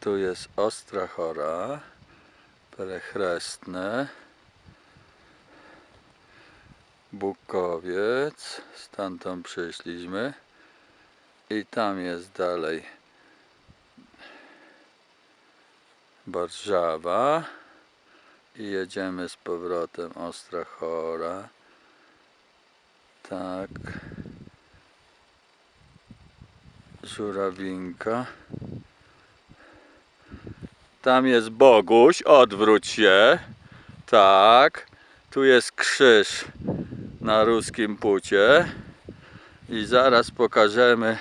Tu jest Ostra Chora, Bukowiec, stamtąd przyszliśmy i tam jest dalej Warszawa i jedziemy z powrotem Ostra Chora. Tak. Żurawinka. Tam jest Boguś, odwróć się. Tak. Tu jest krzyż na ruskim pucie. I zaraz pokażemy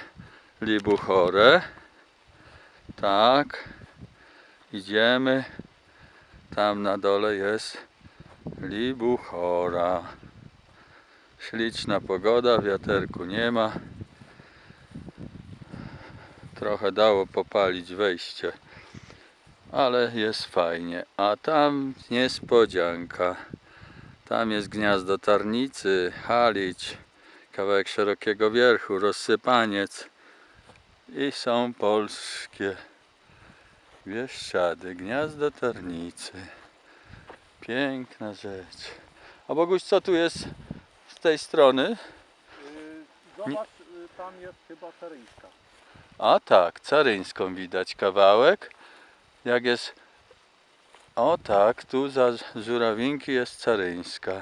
Libuchorę. Tak. Idziemy. Tam na dole jest Libuchora. Śliczna pogoda, wiaterku nie ma. Trochę dało popalić wejście, ale jest fajnie. A tam niespodzianka. Tam jest gniazdo tarnicy, halicz, kawałek szerokiego wierchu, rozsypaniec i są polskie Bieszczady, gniazdo tarnicy. Piękna rzecz. A Boguś, co tu jest z tej strony? Y, Zobacz, y, tam jest chyba Teryńska. A tak, caryńską widać kawałek. Jak jest. O tak, tu za żurawinki jest caryńska.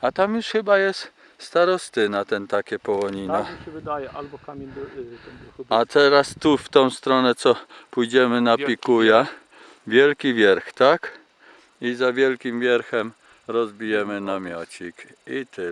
A tam już chyba jest starostyna, ten takie połonina. Tak mi się wydaje, albo kamień do, y. A teraz tu w tą stronę, co pójdziemy na Wielki Pikuja. Wielki wierch, tak? I za wielkim wierchem rozbijemy namiocik. I tyle.